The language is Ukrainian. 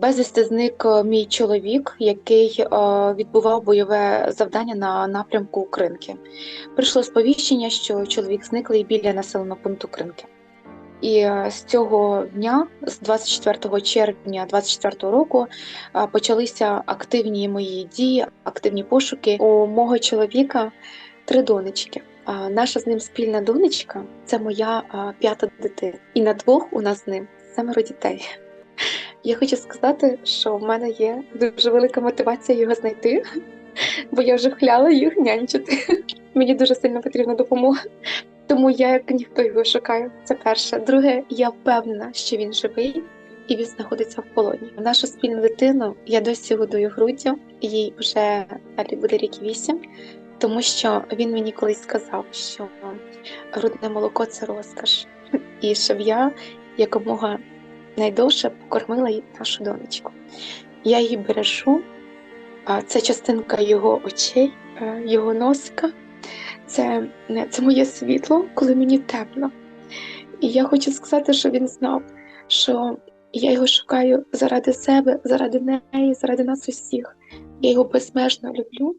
Безвісти зник е, мій чоловік, який е, відбував бойове завдання на напрямку Кринки. Прийшло сповіщення, що чоловік зниклий біля населеного пункту Кринки. І е, з цього дня, з 24 червня 24 року, почалися активні мої дії, активні пошуки. У мого чоловіка три донечки. Наша з ним спільна донечка це моя п'ята дитина. І на двох у нас з ним семеро дітей. Я хочу сказати, що в мене є дуже велика мотивація його знайти, бо я вже хляла їх нянчити. Мені дуже сильно потрібна допомога. Тому я як ніхто його шукаю. Це перше. Друге, я впевнена, що він живий і він знаходиться в полоні. Нашу спільну дитину я досі годую груддю, їй вже далі буде рік вісім, тому що він мені колись сказав, що грудне молоко це розкаш, і щоб я якомога найдовше покормила нашу донечку. Я її бережу, це частинка його очей, е, його носика. Це, це моє світло, коли мені темно. І я хочу сказати, що він знав, що я його шукаю заради себе, заради неї, заради нас усіх. Я його безмежно люблю.